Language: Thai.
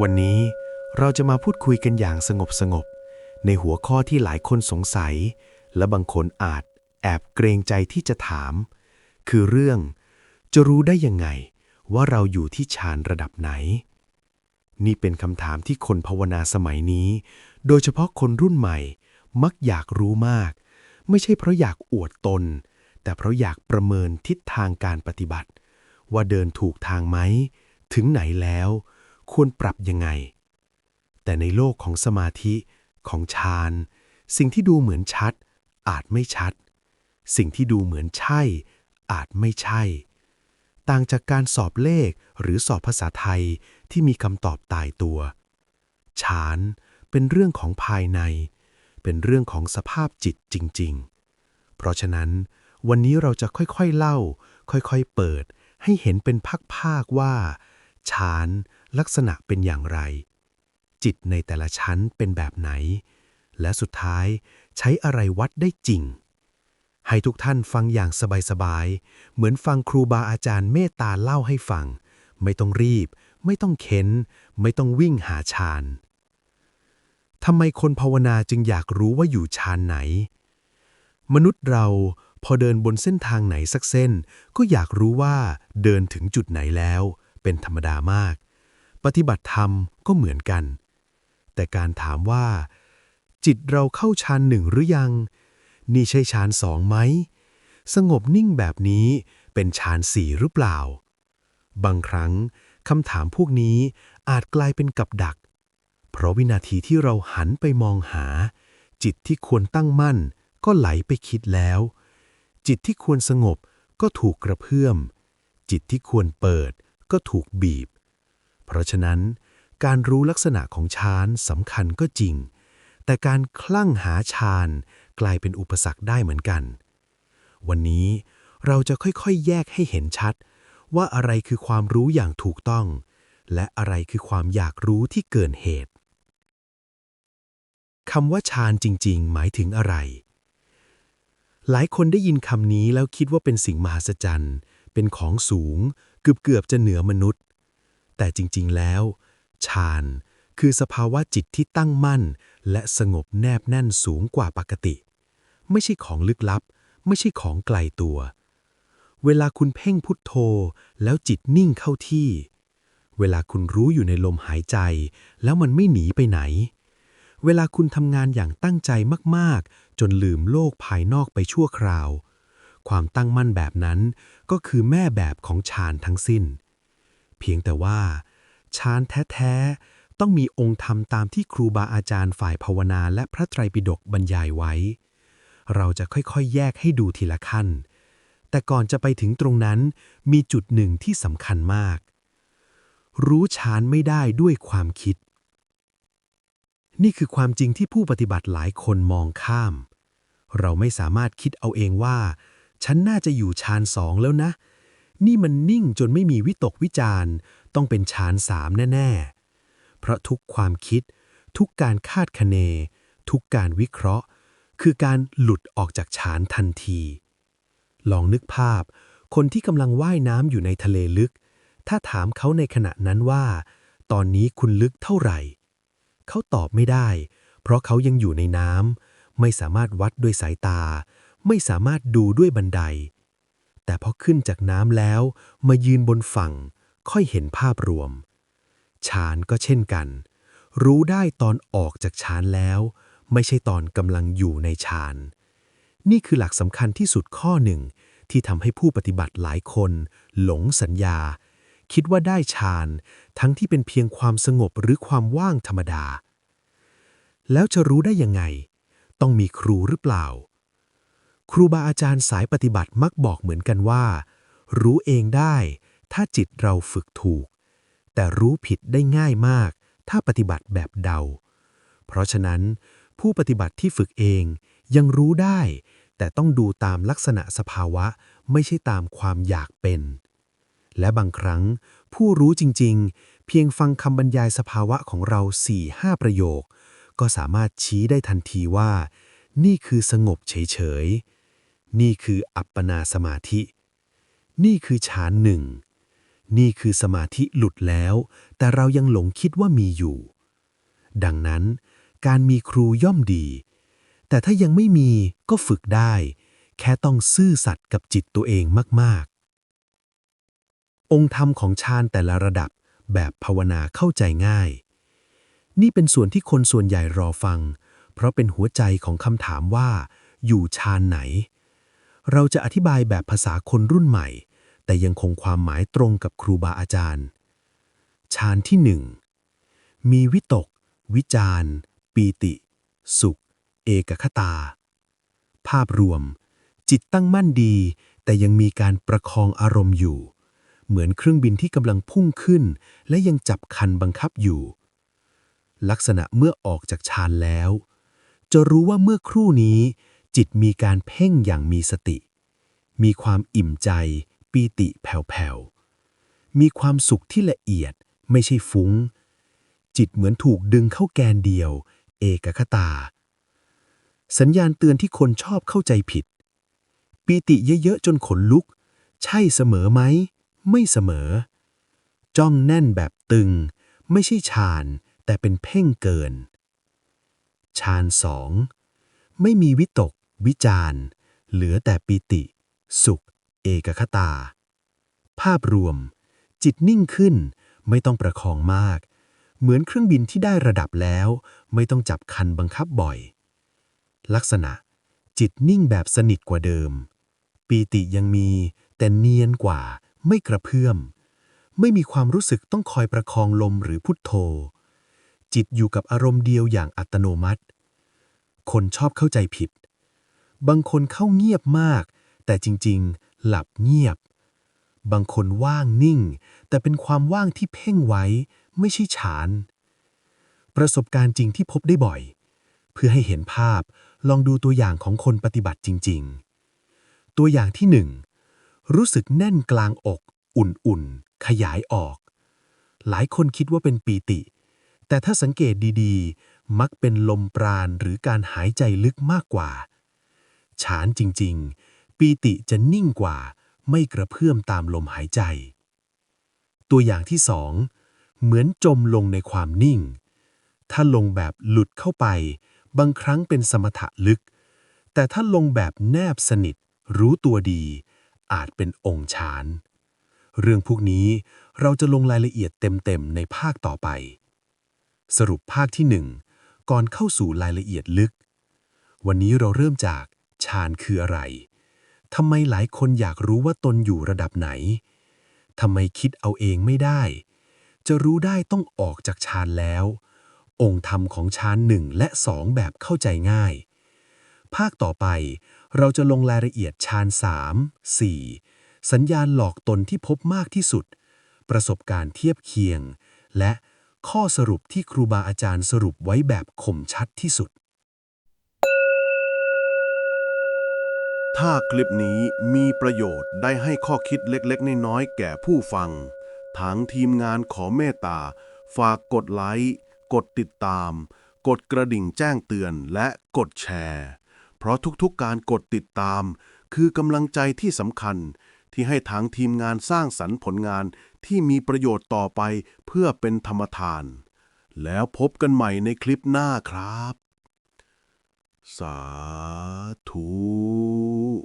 วันนี้เราจะมาพูดคุยกันอย่างสงบสงบๆในหัวข้อที่หลายคนสงสัย และบางคนอาจแอบเกรงใจที่จะถาม คือเรื่อง จะรู้ได้ยังไง ว่าเราอยู่ที่ฌานระดับไหน นี่เป็นคำถามที่คนภาวนาสมัยนี้ โดยเฉพาะคนรุ่นใหม่ มักอยากรู้มาก ไม่ใช่เพราะอยากอวดตน แต่เพราะอยากประเมินทิศทางการปฏิบัติ ว่าเดินถูกทางไหม ถึงไหนแล้ว ควรปรับยังไง แต่ในโลกของสมาธิของฌานสิ่งที่ดูเหมือนชัด อาจไม่ชัด สิ่งที่ดูเหมือนใช่ อาจไม่ใช่ ต่างจากการสอบเลขหรือสอบภาษาไทยที่มีคำตอบตายตัวฌานเป็นเรื่องของภายใน เป็นเรื่องของสภาพจิตจริง ๆ เพราะฉะนั้น วันนี้เราจะค่อยๆเล่า ค่อยๆเปิด ให้เห็นเป็นภาคๆว่าฌาน ลักษณะเป็นอย่างไร จิตในแต่ละชั้นเป็นแบบไหน และสุดท้ายใช้อะไรวัดได้จริง ให้ทุกท่านฟังอย่างสบายๆ เหมือนฟังครูบาอาจารย์เมตตาเล่าให้ฟัง ไม่ต้องรีบ ไม่ต้องเค้นไม่ต้องวิ่งหาฌานทำไมคนภาวนาจึงอยากรู้ว่าอยู่ฌานไหน มนุษย์เราพอเดินบนเส้นทางไหนสักเส้น ก็อยากรู้ว่าเดินถึงจุดไหนแล้ว เป็นธรรมดามาก ปฏิบัติธรรมก็เหมือนกัน แต่การถามว่า จิตเราเข้าฌานหนึ่งหรือยัง นี่ใช่ฌานสองไหม สงบนิ่งแบบนี้เป็นฌานสี่หรือเปล่า บางครั้งคำถามพวกนี้อาจกลายเป็นกับดัก เพราะวินาทีที่เราหันไปมองหา จิตที่ควรตั้งมั่น ก็ไหลไปคิดแล้ว จิตที่ควรสงบก็ถูกกระเพื่อม จิตที่ควรเปิดก็ถูกบีบ เพราะฉะนั้นการรู้ลักษณะของฌานสำคัญก็จริง แต่การคลั่งหาฌานกลายเป็นอุปสรรคได้เหมือนกัน วันนี้เราจะค่อยๆ แยกให้เห็นชัด ว่าอะไรคือความรู้อย่างถูกต้อง และอะไรคือความอยากรู้ที่เกินเหตุคำว่าฌานจริง ๆ หมายถึงอะไร หลายคนได้ยินคำนี้แล้วคิดว่าเป็นสิ่งมหัศจรรย์ เป็นของสูง เกือบเกือบๆจะเหนือมนุษย์ แต่จริงๆแล้ว ฌานคือสภาวะจิตที่ตั้งมั่น และสงบแนบแน่นสูงกว่าปกติ ไม่ใช่ของลึกลับ ไม่ใช่ของไกลตัว เวลาคุณเพ่งพุทโธ แล้วจิตนิ่งเข้าที่ เวลาคุณรู้อยู่ในลมหายใจ แล้วมันไม่หนีไปไหน เวลาคุณทำงานอย่างตั้งใจมากๆ จนลืมโลกภายนอกไปชั่วคราว ความตั้งมั่นแบบนั้นก็คือแม่แบบของฌานทั้งสิ้น เพียงแต่ว่าฌานแท้ๆ ต้องมีองค์ธรรมตามที่ครูบาอาจารย์ฝ่ายภาวนาและพระไตรปิฎกบรรยายไว้ เราจะค่อยๆ แยกให้ดูทีละขั้น แต่ก่อนจะไปถึงตรงนั้นมีจุดหนึ่งที่สำคัญมาก รู้ฌานไม่ได้ด้วยความคิด นี่คือความจริงที่ผู้ปฏิบัติหลายคนมองข้าม เราไม่สามารถคิดเอาเองว่า ฉันน่าจะอยู่ฌานสองแล้วนะ นี่มันนิ่งจนไม่มีวิตกวิจารณ์ ต้องเป็นฌานสามแน่ ๆ เพราะทุกความคิด ทุกการคาดคะเน ทุกการวิเคราะห์ คือการหลุดออกจากฌานทันที ลองนึกภาพ คนที่กำลังว่ายน้ำอยู่ในทะเลลึก ถ้าถามเขาในขณะนั้นว่า ตอนนี้คุณลึกเท่าไหร่ เขาตอบไม่ได้ เพราะเขายังอยู่ในน้ำไม่สามารถวัดด้วยสายตา ไม่สามารถดูด้วยบันได แต่พอขึ้นจากน้ำแล้ว มายืนบนฝั่ง ค่อยเห็นภาพรวม ฌานก็เช่นกัน รู้ได้ตอนออกจากฌานแล้ว ไม่ใช่ตอนกำลังอยู่ในฌาน นี่คือหลักสำคัญที่สุดข้อหนึ่ง ที่ทำให้ผู้ปฏิบัติหลายคน หลงสัญญา คิดว่าได้ฌาน ทั้งที่เป็นเพียงความสงบหรือความว่างธรรมดา แล้วจะรู้ได้ยังไง ต้องมีครูหรือเปล่า ครูบาอาจารย์สายปฏิบัติมักบอกเหมือนกันว่า รู้เองได้ ถ้าจิตเราฝึกถูก แต่รู้ผิดได้ง่ายมาก ถ้าปฏิบัติแบบเดา เพราะฉะนั้น ผู้ปฏิบัติที่ฝึกเองยังรู้ได้ แต่ต้องดูตามลักษณะสภาวะไม่ใช่ตามความอยากเป็น และบางครั้ง ผู้รู้จริงๆ เพียงฟังคำบรรยายสภาวะของเรา4-5ประโยค ก็สามารถชี้ได้ทันทีว่า นี่คือสงบเฉยๆ นี่คืออัปปนาสมาธิ นี่คือฌานหนึ่ง นี่คือสมาธิหลุดแล้ว แต่เรายังหลงคิดว่ามีอยู่ ดังนั้น การมีครูย่อมดี แต่ถ้ายังไม่มีก็ฝึกได้ แค่ต้องซื่อสัตย์กับจิตตัวเองมาก ๆ องค์ธรรมของฌานแต่ละระดับแบบภาวนาเข้าใจง่าย นี่เป็นส่วนที่คนส่วนใหญ่รอฟัง เพราะเป็นหัวใจของคำถามว่า อยู่ฌานไหน เราจะอธิบายแบบภาษาคนรุ่นใหม่ แต่ยังคงความหมายตรงกับครูบาอาจารย์ ฌานที่หนึ่งมีวิตก วิจารปีติ สุข เอกคตา ภาพรวม จิตตั้งมั่นดี แต่ยังมีการประคองอารมณ์อยู่ เหมือนเครื่องบินที่กำลังพุ่งขึ้น และยังจับคันบังคับอยู่ ลักษณะเมื่อออกจากฌานแล้ว จะรู้ว่าเมื่อครู่นี้ จิตมีการเพ่งอย่างมีสติ มีความอิ่มใจปีติแผ่วๆ มีความสุขที่ละเอียดไม่ใช่ฟุ้ง จิตเหมือนถูกดึงเข้าแกนเดียว เอกคตา สัญญาณเตือนที่คนชอบเข้าใจผิด ปีติเยอะๆ จนขนลุก ใช่เสมอไหม ไม่เสมอ จ้องแน่นแบบตึง ไม่ใช่ฌาน แต่เป็นเพ่งเกินฌานสองไม่มีวิตก วิจารณ์เหลือแต่ปีติ สุข เอกคตา ภาพรวม จิตนิ่งขึ้น ไม่ต้องประคองมาก เหมือนเครื่องบินที่ได้ระดับแล้ว ไม่ต้องจับคันบังคับบ่อย ลักษณะ จิตนิ่งแบบสนิทกว่าเดิม ปีติยังมี แต่เนียนกว่า ไม่กระเพื่อม ไม่มีความรู้สึกต้องคอยประคองลมหรือพุทโธ จิตอยู่กับอารมณ์เดียวอย่างอัตโนมัติ คนชอบเข้าใจผิด บางคนเข้าเงียบมาก แต่จริงๆ หลับเงียบ บางคนว่างนิ่ง แต่เป็นความว่างที่เพ่งไว้ ไม่ใช่ฌาน ประสบการณ์จริงที่พบได้บ่อย เพื่อให้เห็นภาพลองดูตัวอย่างของคนปฏิบัติจริง ๆ ตัวอย่างที่หนึ่งรู้สึกแน่นกลางอก อุ่นๆ ขยายออก หลายคนคิดว่าเป็นปีติ แต่ถ้าสังเกตดีๆ มักเป็นลมปราณหรือการหายใจลึกมากกว่า ฌานจริง ๆ ปีติจะนิ่งกว่า ไม่กระเพื่อมตามลมหายใจ ตัวอย่างที่สองเหมือนจมลงในความนิ่ง ถ้าลงแบบหลุดเข้าไป บางครั้งเป็นสมถะลึก แต่ถ้าลงแบบแนบสนิท รู้ตัวดี อาจเป็นองค์ฌาน เรื่องพวกนี้เราจะลงรายละเอียดเต็มๆในภาคต่อไป สรุปภาคที่หนึ่งก่อนเข้าสู่รายละเอียดลึก วันนี้เราเริ่มจาก ฌานคืออะไรทำไมหลายคนอยากรู้ว่าตนอยู่ระดับไหนทำไมคิดเอาเองไม่ได้ จะรู้ได้ต้องออกจากฌานแล้ว องค์ธรรมของฌานหนึ่งและสองแบบเข้าใจง่าย ภาคต่อไปเราจะลงรายละเอียดฌานสามสี่สัญญาณหลอกตนที่พบมากที่สุด ประสบการณ์เทียบเคียง และข้อสรุปที่ครูบาอาจารย์สรุปไว้แบบคมชัดที่สุด ถ้าคลิปนี้มีประโยชน์ได้ให้ข้อคิดเล็กๆ น้อยๆ แก่ผู้ฟัง ทางทีมงานขอเมตตา ฝากกดไลค์ กดติดตาม กดกระดิ่งแจ้งเตือนและกดแชร์ เพราะทุกๆการกดติดตาม คือกำลังใจที่สำคัญ ที่ให้ทางทีมงานสร้างสรรค์ผลงานที่มีประโยชน์ต่อไปเพื่อเป็นธรรมทาน แล้วพบกันใหม่ในคลิปหน้าครับ สาธุ